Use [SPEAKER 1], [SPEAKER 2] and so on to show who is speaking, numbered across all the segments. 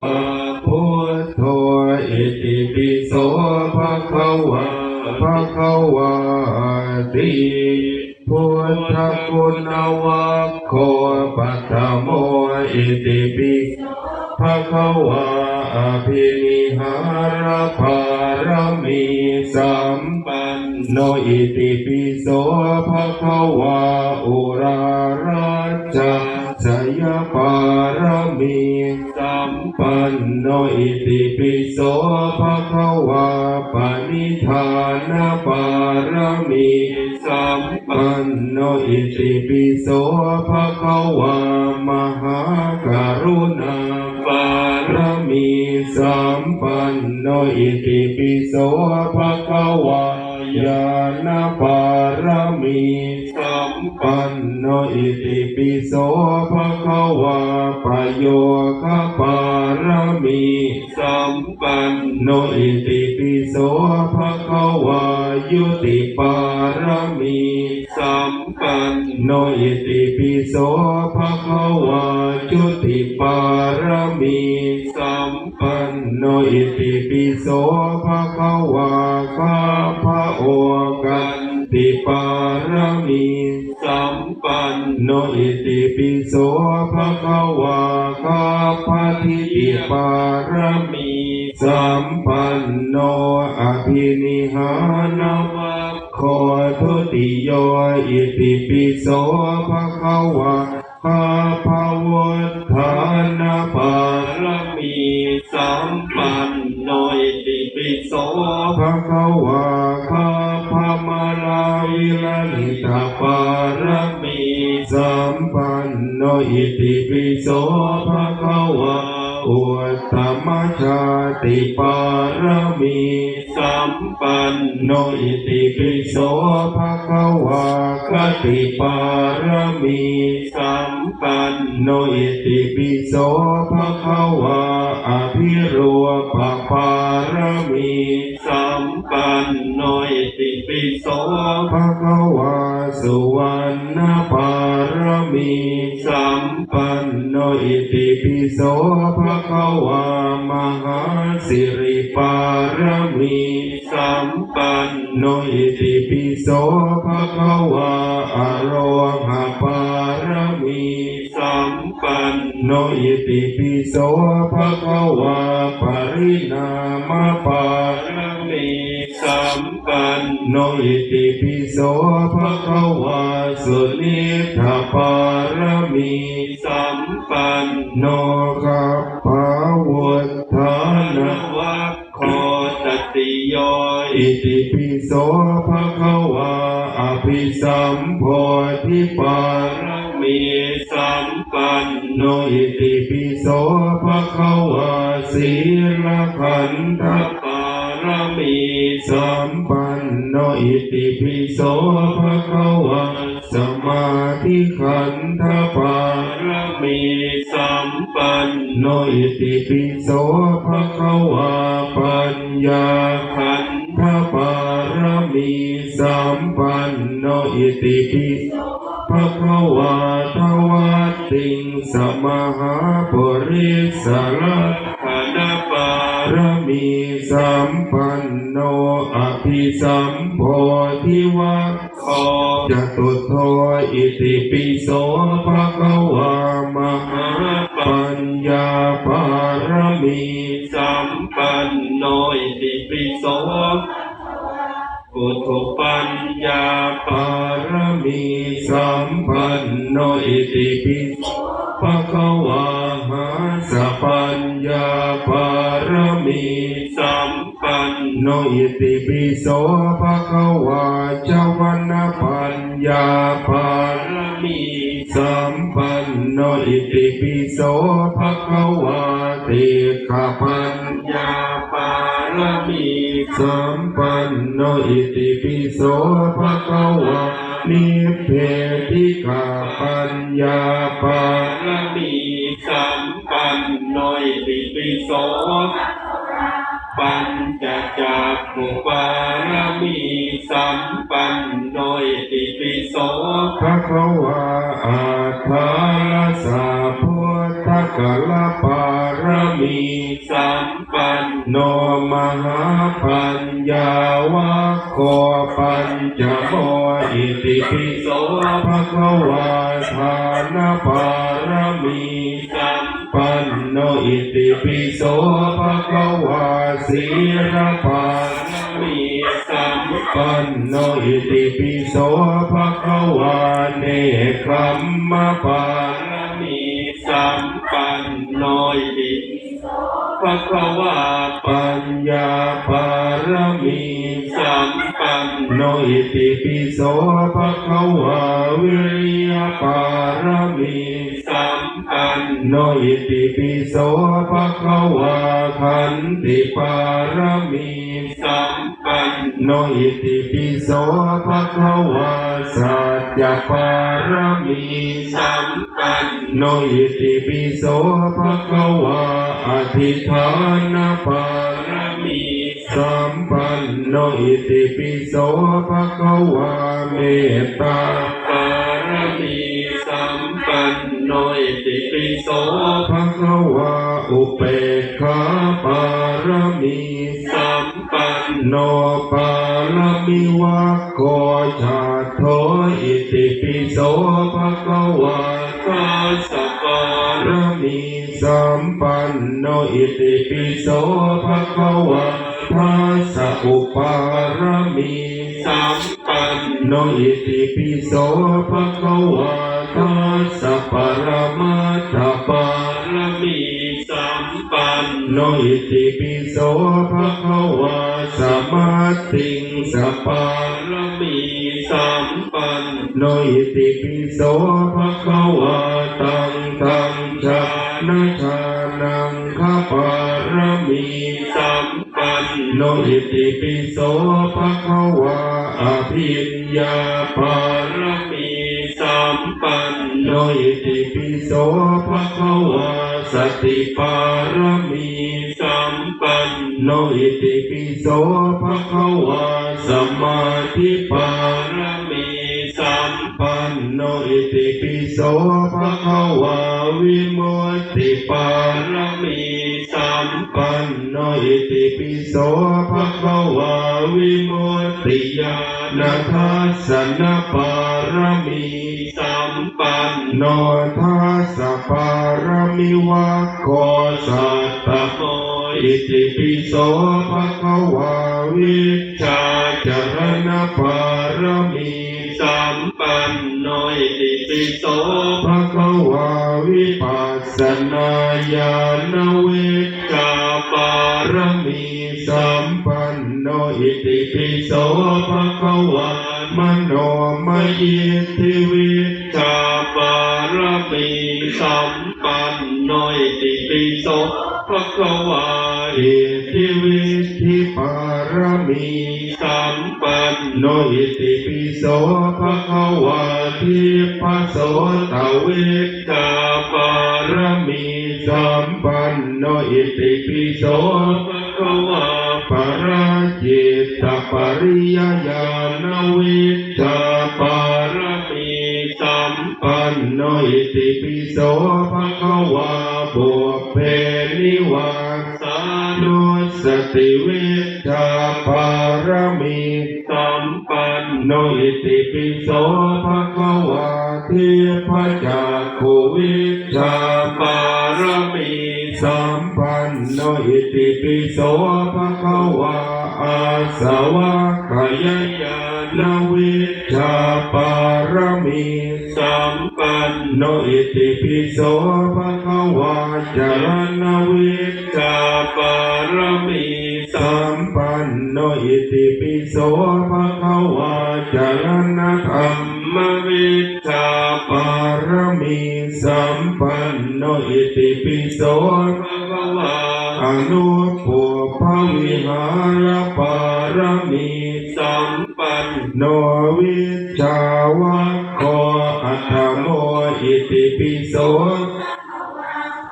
[SPEAKER 1] พุทโธอิติปิโสภะคะวะภะคะวะติพุทธคุณวัคโคปัตโมอิติปิภะคะวะอภินิหารภารมีสัมปันโนอิติปิโสภะคะวะอุราราชส ยปารมีสัมปันโนอิติปิโสภะคะวะปณิธานปารมีสัมปันโนอิติปิโสภะคะวะมหากรุณาปารมีสัมปันโนอิติปิโสภะคะวะญาณปารมี สัมปันโนอิติปิโสภะคะวะปโยคะปารมีสัมปันโนอิติปิโสภะคะวะยุติปารมีสัมปันโนอิติปิโสภะคะวะจุติปารมีสัมปันโนอิติปิโสภะคะวะข้าพระโอกัน ติปารมีสัมปันโนอิติปิโสภะคะวะข้าพระทิติปารมีสัมปันโนอภินิหานวัคโทุติโยอิติปิโสภะคะวะข้าพระวุฒานาปารมีสัมปันโนอิติปิโสภะคะวะข้า มาลาวิลานิตาปารมีสัมปันโนอิติปิโสภะคะวะอุตตมชาติปารมีสัมปันโนอิติปิโสภะคะวะ คติปารมีสัมปันโนอิติปิโสภะคะวะอภิรูปปารมีสัมปันโนอิติปิโสภะคะวะสุวรรณปารมีสัมปันโนอิติปิโสภะคะวะมหาสิริปารมี สัมปันโนอิติปิโสภะคะวะอโรหะปารมีสัมปันโนอิติปิโสภะคะวะปรินามปารมีสัมปันโนอิติปิโสภะคะวะสุนิธาปารมีสัมปันโนกัปปะวุฒาน ติโยอิติปิโสภะคะวะอภิสัมโพธิปารมีสัมปันโนอิติปิโสภะคะวะศีลขันธปารมีสัมปันโนอิติปิโสภะคะวะ มาธิขันธปารมีสัมปันโนอิติปิโสภะคะวะปัญญาขันธปารมีสัมปันโนอิติปิโสภะคะวะทวัตติงสมหาปุริสลักขณปารมีสัมปันโนอภิสัมโพธิวัค โคจตุโทอิติปิโสภะคะวะมหาปัญญาปารมีสัมปันโนอิติปิโสปุถุปัญญาปารมีสัมปันโนอิติปิโสภะคะวะหาสัพพัญญาปา มีสัมปันโนอิติปิโสภะคะวะเจาวันนะปัญญาปารมีสัมปันโนอิติปิโสภะคะวะติขปัญญาปารมีสัมปันโนอิติปิโสภะคะวะนิเพธิกาปัญญาปารมีสัมปันโนอิติปิโส ปัญจจักขุปารมีสัมปันโนอิติปิโสภะคะวะอาทาสาพุ กลปารมี
[SPEAKER 2] สัมปัน
[SPEAKER 1] โนมหาปัญญาวะโคปัญจโมอิติปิโสภะคะวาทานปารมี
[SPEAKER 2] สัม
[SPEAKER 1] ปันโนอิติปิโสภะคะวาสีรปา
[SPEAKER 2] มีสัม
[SPEAKER 1] ปันโนอิติปิโสภะคะวาเนคัมมะปา
[SPEAKER 2] มีสัม นโนยติภะคะวา
[SPEAKER 1] ปัญญาปารมี
[SPEAKER 2] สัมปัน
[SPEAKER 1] โนอิติปิโสภะคะวาวิริยปารมี
[SPEAKER 2] สัมปัน
[SPEAKER 1] โนอิติปิโสภะคะวาขันติปารมี
[SPEAKER 2] สัมปัน
[SPEAKER 1] โนอิติปิโสภะคะวาสัจจปารมี
[SPEAKER 2] สัมปัน
[SPEAKER 1] โนอิติปิโสภะคะวาอธิฐานปาร
[SPEAKER 2] มี
[SPEAKER 1] สัมปันโนอิติปิโสภะคะวาเมตตา
[SPEAKER 2] ปารมีสัมปันโนยติปิโส
[SPEAKER 1] ภะคะวาอุเปกขาปารมี
[SPEAKER 2] สัมปัน
[SPEAKER 1] โนปารมิวะโกชา โทอิติปิโสภะคะวา
[SPEAKER 2] กาสปาร
[SPEAKER 1] มีสัมปันโนอิติปิโสภะคะวะทัสสะอุปารมี
[SPEAKER 2] สัมปัน
[SPEAKER 1] โนอิติปิโสภะคะวะทัสะปรมัตถปา
[SPEAKER 2] ปามีสัมปัน
[SPEAKER 1] โนอิติปิโสภะคะวะสมาติงสปา
[SPEAKER 2] ปารมีสัมปัน
[SPEAKER 1] โนอิติปิโสภะคะวะตังตังชานาชานังคปารมี
[SPEAKER 2] สัม
[SPEAKER 1] โนอิติปิโสภะคะวะอภิญญาปา
[SPEAKER 2] รมีสัมปัน
[SPEAKER 1] โนอิติปิโสภะคะวะสติปารมี
[SPEAKER 2] สัมปัน
[SPEAKER 1] โนอิติปิโสภะคะวะสมาธิปา
[SPEAKER 2] รมีสัม
[SPEAKER 1] ปันโนอิติปิโสภะคะวะวิมุตติปา
[SPEAKER 2] รรมีสัม
[SPEAKER 1] ปัน โนอิติปิโสภะคะวะวิมุตติญาณทัสสนปารมี
[SPEAKER 2] สัมปัน
[SPEAKER 1] โนทัสสปารมิวะโคสัตตะ
[SPEAKER 2] โม
[SPEAKER 1] อิติปิโสภะคะวะวิชาจารณปารมี
[SPEAKER 2] สัมปันโนยติปิโส
[SPEAKER 1] ภะคะวะวิปัสสนาญาณเวา
[SPEAKER 2] ร
[SPEAKER 1] มีสัมปันโนอิติปิโสภะคะวะมโนมยิทิวิ
[SPEAKER 2] ชาปารมีสัมปันโนยติปิโสภะคะวา
[SPEAKER 1] อิทิวิธิปารมี
[SPEAKER 2] สัมปัน
[SPEAKER 1] โนอิติปิโสภะคะวะทิพะโสตเว
[SPEAKER 2] ชาปาร
[SPEAKER 1] มี สัมปันโนอิติปิโส
[SPEAKER 2] ภะคะวา
[SPEAKER 1] ปราจิตตปริยญาณวิชาปาร
[SPEAKER 2] มีสัม
[SPEAKER 1] ปันโนอิติปิโสภะคะวะบุพเพนิวา
[SPEAKER 2] สา
[SPEAKER 1] นุสติวิชาปารมี
[SPEAKER 2] สัมปัน
[SPEAKER 1] โนอิติปิโสภะคะวะเทพจัก นโนอิติปิโสภะคะวะอาสวะขยายานวิชาปารมี
[SPEAKER 2] สัมปัน
[SPEAKER 1] โนอิติปิโสภะคะวะจารณวิชา
[SPEAKER 2] ปารมีสัม
[SPEAKER 1] ปันโนอิติปิโสภะคะวะจารณธรรม
[SPEAKER 2] วิชา
[SPEAKER 1] ปารมีสัมปันโนอิติปิโส
[SPEAKER 2] ภะ
[SPEAKER 1] นุปุพวิหารปารมี
[SPEAKER 2] สัมปัน
[SPEAKER 1] โนวิชาวะโคอัตโมอิติปิโส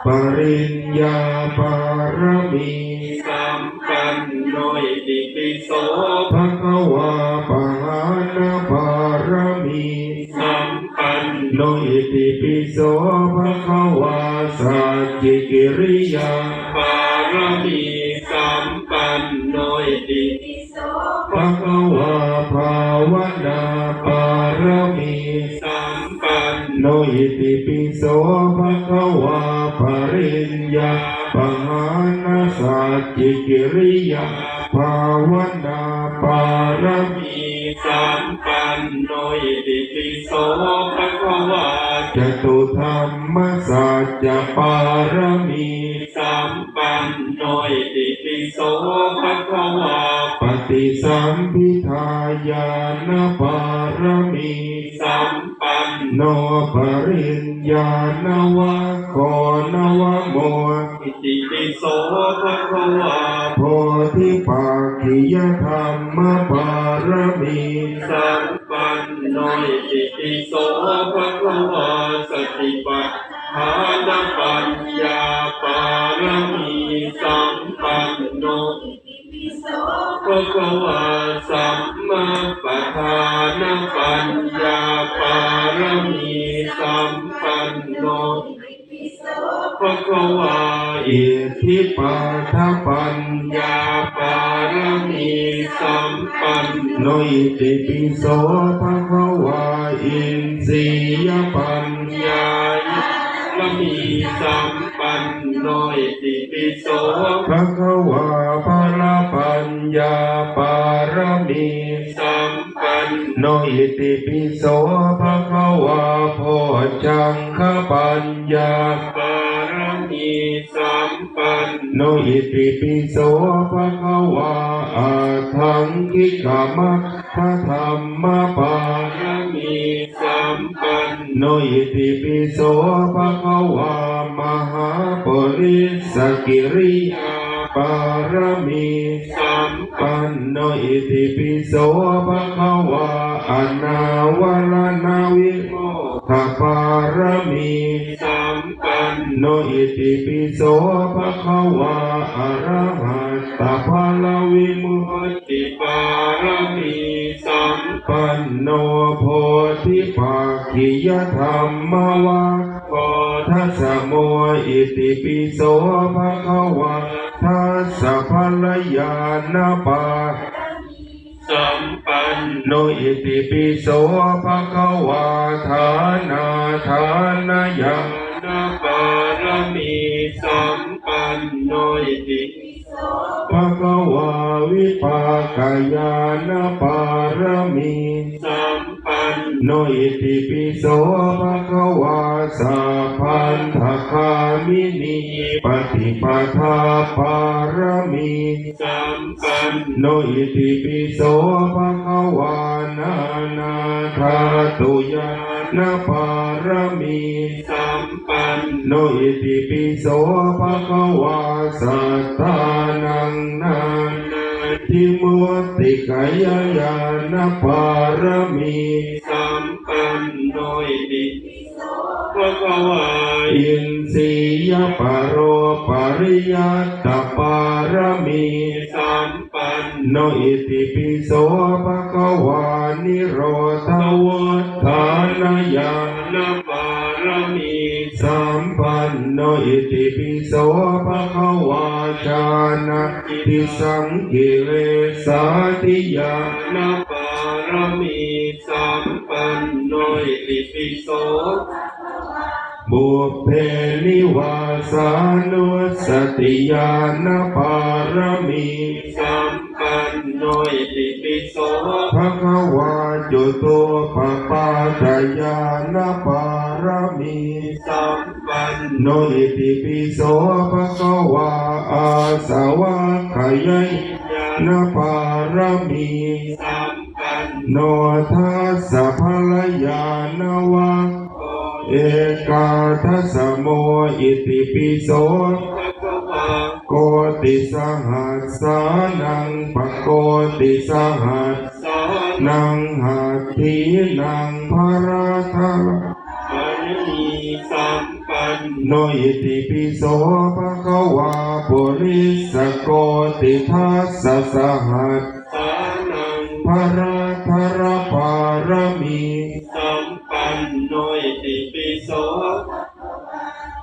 [SPEAKER 1] ปริญญาปารมี
[SPEAKER 2] สัมปันโนยติปิโส
[SPEAKER 1] ภะคะวะปหานาปา
[SPEAKER 2] โน
[SPEAKER 1] โนอิติปิโสภะคะวาสัจจิกิริยา
[SPEAKER 2] ปารมีสัมปันโนอิติ
[SPEAKER 1] ภะคะวาภาวนาปารมี
[SPEAKER 2] สัมปัน
[SPEAKER 1] โนอิติปิโสภะคะวาปริญญาปหานาสัจจิกิริยาภาวนาปารมี
[SPEAKER 2] สัมปันโนอิติปิโสภะคะวา
[SPEAKER 1] จตุธรรมสัจจะปารมี
[SPEAKER 2] สัมปันโนอิติปิโสภะคะวา
[SPEAKER 1] ปฏิสัมพิทายานปารมี
[SPEAKER 2] สัมปัน
[SPEAKER 1] โนปริญญาณวะโกนวะโม
[SPEAKER 2] อิติปิโสภะคะวา
[SPEAKER 1] โพธิปักขิยธรรมปารมี
[SPEAKER 2] สัมปันโนอิติปิโสภะคะวาสติปัฏฐานปัญญาปารมีสัมปันโนภะคะวาสัมมาปัฏฐานปัญญาปารมีสัมปันโนภะคะวาอิ
[SPEAKER 1] ทธิปัฏฐปัญญา
[SPEAKER 2] ยาปารมีสัม น
[SPEAKER 1] โนอิติปิโสภะคะวาอินทรียปัญญา
[SPEAKER 2] ญาละมีสัมปันโนอิติปิโส
[SPEAKER 1] ภะคะวาภะละปัญญาปารมี
[SPEAKER 2] สัมปัน
[SPEAKER 1] โนอิติปิโสภะคะวาโพชังคปัญญา
[SPEAKER 2] ปารมี สัมปัน
[SPEAKER 1] โนอิติปิโสภะคะวาอาทังคิกามะพระธรรมปา
[SPEAKER 2] ปารมีสัมปัน
[SPEAKER 1] โนอิติปิโสภะคะวามหาปริสกิริยาปารมี
[SPEAKER 2] สัม
[SPEAKER 1] ปันโนอิติปิโสภะคะวาอนาวรนาวิโม ขปารมี
[SPEAKER 2] สัมปัน
[SPEAKER 1] โนอิติปิโสภะคะวาอะระหัตตภาลวิมุตติ
[SPEAKER 2] ปารมีสัม
[SPEAKER 1] ปันโนโพธิปักขิยธรรมวา
[SPEAKER 2] โพ
[SPEAKER 1] ทัสโมอิติปิโสภะคะวะทัสสะภะละยานาปา
[SPEAKER 2] สัม ปัน
[SPEAKER 1] โนอิติปิโสภะคะวะทานาทานายา
[SPEAKER 2] นาปารมีสัมปันโนอิติ
[SPEAKER 1] ภะคะวะวิปากายานาปารมี
[SPEAKER 2] น
[SPEAKER 1] โนอิติปิโสภะคะวะสัพพันธคามินีปฏิปทาปารมี
[SPEAKER 2] สัมปัน
[SPEAKER 1] โนอิติปิโสภะคะวานานาคาตุยานาปารมี
[SPEAKER 2] สัมปัน
[SPEAKER 1] โนอิติปิโสภะคะวาสัตตานังนาิมุตติกายญาณปารมี
[SPEAKER 2] สัมปันโนอิติภะคะวา
[SPEAKER 1] อินสียปโรปริยัตปารมี
[SPEAKER 2] สัมปัน
[SPEAKER 1] โนอิติปิโสภะคะวานิโรธวัฏฐานายา
[SPEAKER 2] นาปารมี
[SPEAKER 1] สัมปันโนอิติปิโสภะคะวา ชานะทิสังกิเลสาติยา
[SPEAKER 2] นาปารมีสัมปันโนอิติปิโส
[SPEAKER 1] บุพเพนิวาสานุสติยานปารมี
[SPEAKER 2] สัมปันโนอิติปิโส
[SPEAKER 1] ภะคะวาจุตุปปาตายานปา รมี
[SPEAKER 2] สัมปัน
[SPEAKER 1] โนอิติปิโสภะคะวาอาสาวะขยาย
[SPEAKER 2] ญา
[SPEAKER 1] ปารมี
[SPEAKER 2] สัมปัน
[SPEAKER 1] โนทัสสะภะละยานวะ
[SPEAKER 2] โอ
[SPEAKER 1] เอกาทัสโมอิติปิโส
[SPEAKER 2] ภะคะวา
[SPEAKER 1] โกติสหัสสานังปะโกติสหัส
[SPEAKER 2] สา
[SPEAKER 1] นังหัตถีนังภราทั โนอิติปิโสภะคะวาปุริสโกติทัสสะสหัส
[SPEAKER 2] สานัง
[SPEAKER 1] ภราธารปารมี
[SPEAKER 2] สัมปันโนอิติ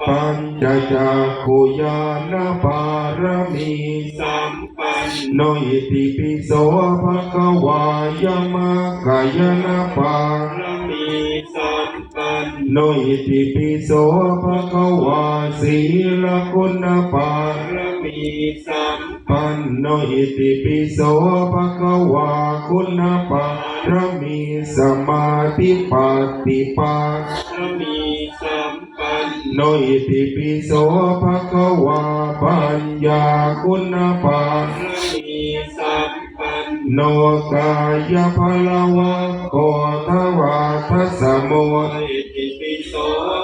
[SPEAKER 1] ปัญจจักขุญาณปารมี
[SPEAKER 2] สัมปัน
[SPEAKER 1] โนอิติปิโสภะคะวายามกายนปา
[SPEAKER 2] รมีสัมปัน
[SPEAKER 1] โนอิติปิโสภะคะวาสีลคุณปาร
[SPEAKER 2] มีสัม
[SPEAKER 1] ปันโนอิติปิโสภะคะวาคุณปารมีสมาธิปัตติปา
[SPEAKER 2] รมีสัมปัน
[SPEAKER 1] โนอิติปิโสภะคะวาปัญญาคุณปาร
[SPEAKER 2] มีสัม
[SPEAKER 1] โนกายพลวะโกทวาทัสสะโม
[SPEAKER 2] อิติปิโส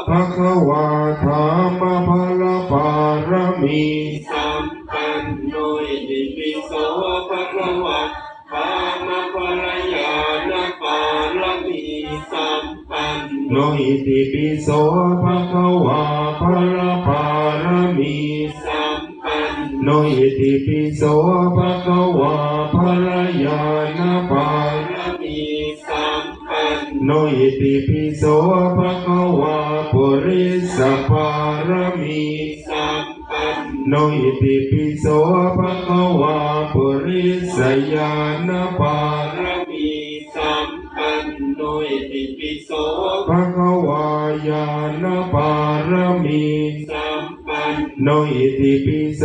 [SPEAKER 1] ภะคะวาธรรมพลปารมี
[SPEAKER 2] สัมปันโนอิติปิโสภะคะวะธรรมปรยานปารมีสัมปัน
[SPEAKER 1] โนอิติปิโสภะคะวาพลปารมี
[SPEAKER 2] สัม
[SPEAKER 1] โนอิติปิโสภะคะวาพลญาณปาร
[SPEAKER 2] มีสัมปัน
[SPEAKER 1] โนอิติปิโสภะคะวาปุริสปารมี
[SPEAKER 2] สัมปัน
[SPEAKER 1] โนอิติปิโสภะคะวาปุริสญาณปาร
[SPEAKER 2] มีสัมปันโนอิติปิโส
[SPEAKER 1] ภะคะวายาณปารมี
[SPEAKER 2] สัมปัน
[SPEAKER 1] โนอิติปิโส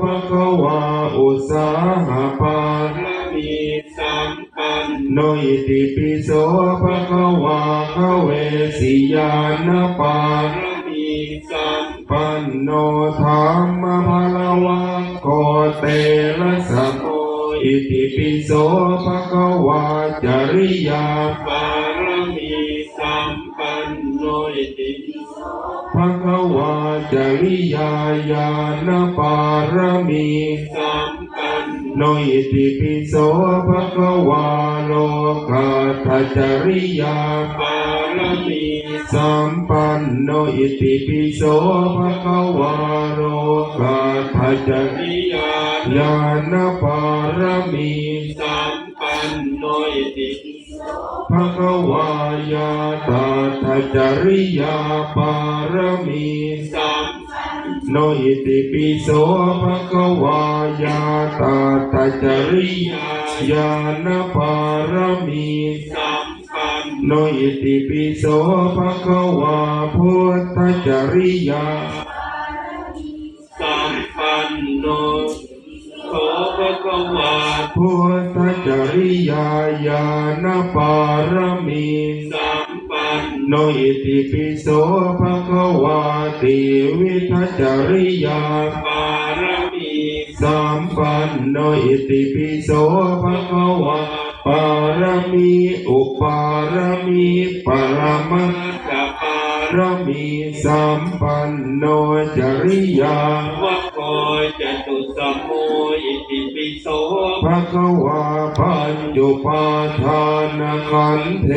[SPEAKER 1] ภะคะวาอุสาหปาร
[SPEAKER 2] มีสัมปัน
[SPEAKER 1] โนอิติปิโสภะคะวาคะเวสิยาณปาร
[SPEAKER 2] มีสัม
[SPEAKER 1] ปันโนธรรมภาลวะโกเตระสัโมอิติปิโสภะคะวาจริยา
[SPEAKER 2] ปา
[SPEAKER 1] ภะควาจริยาญาณปารมี
[SPEAKER 2] สัมปัน
[SPEAKER 1] โนอิติปิโสภะคะวาโลกัตจริยา
[SPEAKER 2] ปารมี
[SPEAKER 1] สัมปันโนอิติปิโสภะคะวาโลกัตจริ
[SPEAKER 2] วิยา
[SPEAKER 1] ญาณปารมี
[SPEAKER 2] สัมปันโนอิติปิ
[SPEAKER 1] ภะคะวายาตาทจริยาปารมี
[SPEAKER 2] สัม
[SPEAKER 1] โนอิติปิโสภะคะวายาตาทจริยาญาณปารมี
[SPEAKER 2] สัมปัน
[SPEAKER 1] โนอิติปิโสภะคะวาพุทธจริยา
[SPEAKER 2] สัมปันโน ภะคะวา
[SPEAKER 1] พุทธจริยาญาณปารมี
[SPEAKER 2] สัมปัน
[SPEAKER 1] โนอิติปิโสภะคะวาติวิทจริยา
[SPEAKER 2] ปารมี
[SPEAKER 1] สัมปันโนอิติปิโสภะคะวาปารมี อุปารมี ปรมัต
[SPEAKER 2] สัพปา ร
[SPEAKER 1] มีสัมปันโนจริยา
[SPEAKER 2] วะโคจตุสัมโมอิติปิโส
[SPEAKER 1] ภะคะวาปัญจุปาทานขันเท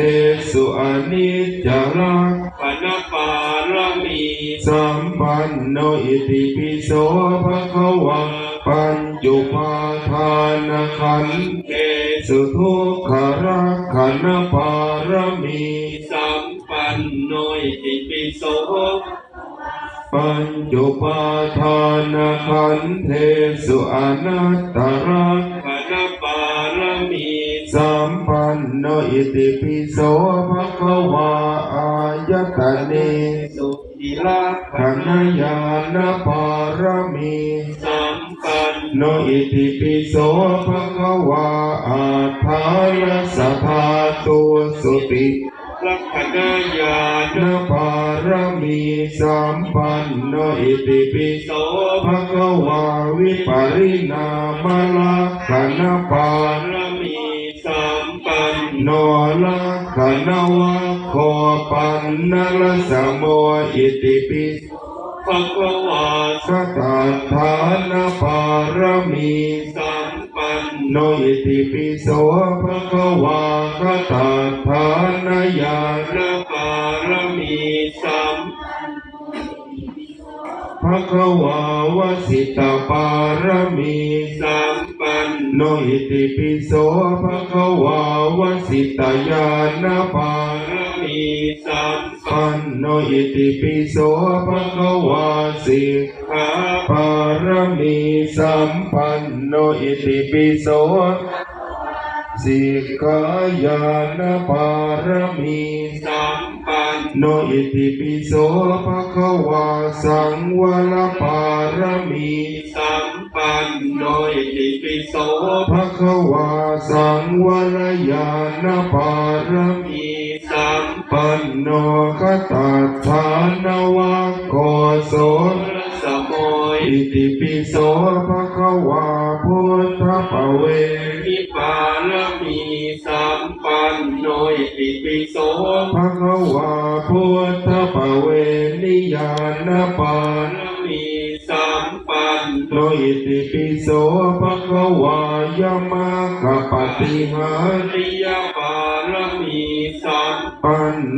[SPEAKER 1] สุอนิจจรัก
[SPEAKER 2] ปนปารมี
[SPEAKER 1] สัมปันโนอิติปิโสภะคะวาปัญจุปาทานขัน
[SPEAKER 2] เท
[SPEAKER 1] สุทุกขรักขันปารมี
[SPEAKER 2] สัมปั นโนอิติปิโส
[SPEAKER 1] ปัญจุปาทานขันเทสุอนัตตรัก
[SPEAKER 2] ปนปารมี
[SPEAKER 1] สัมปันโนอิติปิโสภะคะวาอายตเน
[SPEAKER 2] สุติลัก
[SPEAKER 1] ขันยานปารมี
[SPEAKER 2] สัมปัน
[SPEAKER 1] โนอิติปิโสภะคะวาอาทานสัทธาตุสุติ
[SPEAKER 2] ลักขณญาณ
[SPEAKER 1] นปารมีสัมปันโนอิติปิโสภะคะวาวิปริณามลักขณปา
[SPEAKER 2] ปารมีสัมปัน
[SPEAKER 1] โนลักขณวะโคปันนลสมโมอิติปิ
[SPEAKER 2] ภะคะวา
[SPEAKER 1] สตัทานปารมี
[SPEAKER 2] สัมปั น
[SPEAKER 1] โนอิติปิโสภะคะวาคตาทานญาณ
[SPEAKER 2] นปารมีสัม
[SPEAKER 1] ภะคะวาวสิตาปารมี
[SPEAKER 2] สัมปัน
[SPEAKER 1] โนอิติปิโสภะคะวาวสิตายาณปา
[SPEAKER 2] ปาร มีสัม
[SPEAKER 1] ปันโนอิติปิโสภะคะวาสิ
[SPEAKER 2] ขา
[SPEAKER 1] ปารมีสัมปันโนอิติปิโสสิกขายานปารมี
[SPEAKER 2] สัมปัน
[SPEAKER 1] โนอิติปิโสภะคะวาสังวรปารมี
[SPEAKER 2] สัมปันโนอิติปิโส
[SPEAKER 1] ภะคะวาสังวรญาณปารมี
[SPEAKER 2] มีสัม
[SPEAKER 1] ปันโนคตาฐานวะโกโส
[SPEAKER 2] ปัสะโม
[SPEAKER 1] อิติปิโสภะคะวาพุทธปเว
[SPEAKER 2] นิปารมีสัมปันโนอิติปิโส
[SPEAKER 1] ภะคะวาพุทธปเวนิยาณปา
[SPEAKER 2] ปานมีสัมปัน
[SPEAKER 1] โนอิติปิโสภะคะวายมะกะปฏิหาริ
[SPEAKER 2] ยปาร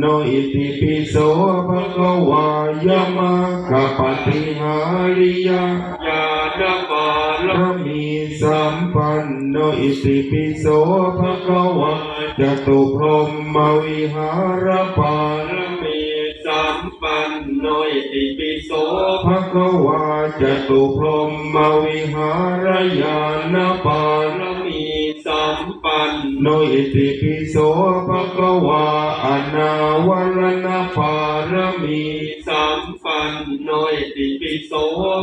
[SPEAKER 1] โนอิติปิโสภะคะวายมกะปฏิหาริย
[SPEAKER 2] ญาณปาร
[SPEAKER 1] พระมีสัมปันโนอิติปิโสภะคะวะจตุพรหมวิหารปา
[SPEAKER 2] รมีสัมปันโนอิติปิโส
[SPEAKER 1] ภะคะวะจตุพรหมวิหารญาณปา
[SPEAKER 2] ปารรมี สัมปัน
[SPEAKER 1] โนอิติปิโสภะคะวะอนาวรณปารมี
[SPEAKER 2] สัมปันโนอิติปิโส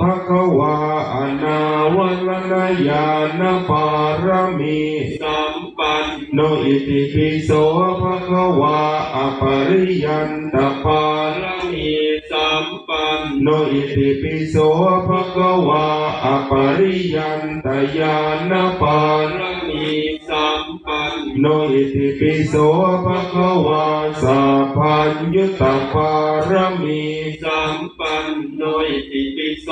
[SPEAKER 1] ภะคะวะอนาวรณญาณปารมี
[SPEAKER 2] สัมปัน
[SPEAKER 1] โนอิติปิโสภะคะวะอปริยันตปา
[SPEAKER 2] รมีสัมปัน
[SPEAKER 1] โนอิติปิโสภะคะวะอปริยันตญาณปา
[SPEAKER 2] ปารม
[SPEAKER 1] โนอิติปิโสภะคะวะสัพพัญญุตปารมี
[SPEAKER 2] สัมปันโนอิติปิโส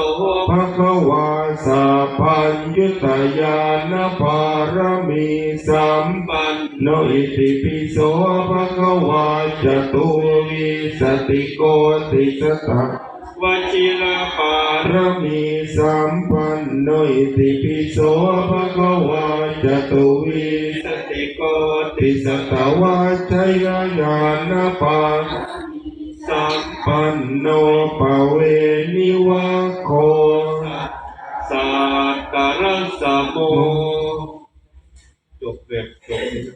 [SPEAKER 1] ภะคะวะสัพพัญญุตญาณปารมีสัม
[SPEAKER 2] ปัน
[SPEAKER 1] โนอิติปิโสภะคะวะจตุวิสติโกติสตะ
[SPEAKER 2] วชิรปา
[SPEAKER 1] พ
[SPEAKER 2] ร
[SPEAKER 1] ระมีสัมปันโนอิติปิโสภะคะวะ จตุวิ
[SPEAKER 2] สติโก
[SPEAKER 1] ติสตวัชยญาณปา
[SPEAKER 2] สัพ
[SPEAKER 1] พันโนปเวนิวะโค
[SPEAKER 2] สัตตะรัสัมโม
[SPEAKER 1] จบแบบจบ